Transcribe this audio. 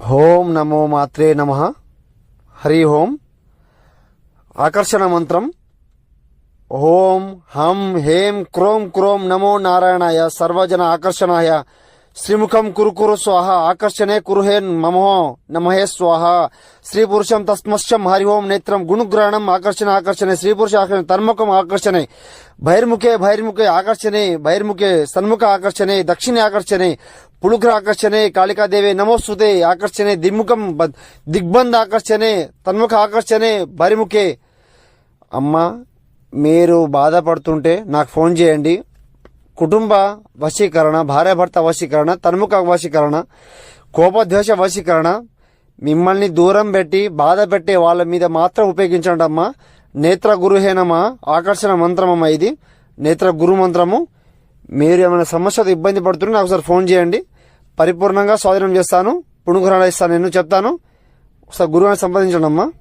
ఓం నమో మాత్రే నమ హరి ఓం ఆకర్షణ మంత్రం ఓం హం హేం క్రోం క్రోం నమో నారాయణాయ సర్వజన ఆకర్షణాయ శ్రీముఖం కురుకురు స్వాహ ఆకర్షణే కురుహేన్ మమో నమహే స్వాహ. శ్రీ పురుషం తస్మశ్యం హరి ఓం నేత్రం గుణగ్రహణం ఆకర్షణ ఆకర్షణే శ్రీ పురుష ఆకర్షణ తన్ముఖం ఆకర్షణే బహిర్ముఖే బహిర్ముఖే ఆకర్షణే బహిర్ముఖే సన్ముఖ ఆకర్షణే దక్షిణ ఆకర్షణే పులుగ్ర ఆకర్షణే కాళికాదేవి నమోస్తుతే ఆకర్షణే దిగ్ముఖం దిగ్బంధ ఆకర్షణే తన్ముఖ ఆకర్షణే బహిర్ముఖే. అమ్మ మీరు బాధపడుతుంటే నాకు ఫోన్ చేయండి. కుటుంబ వశీకరణ భార్యాభర్త వశీకరణ తన్ముఖ వశీకరణ కోపద్వేష వశీకరణ మిమ్మల్ని దూరం పెట్టి బాధ పెట్టే వాళ్ళ మీద మాత్రం ఉపయోగించండి అమ్మా నేత్ర గురుహేనమా? ఆకర్షణ మంత్రమమ్మా ఇది. నేత్ర గురు మంత్రము. మీరు ఏమైనా సమస్యతో ఇబ్బంది పడుతుంటే నాకు ఒకసారి ఫోన్ చేయండి. పరిపూర్ణంగా స్వాధీనం చేస్తాను. పుణుగురాలు ఇస్తాను. నేను చెప్తాను. ఒకసారి గురువుని సంప్రదించండి అమ్మా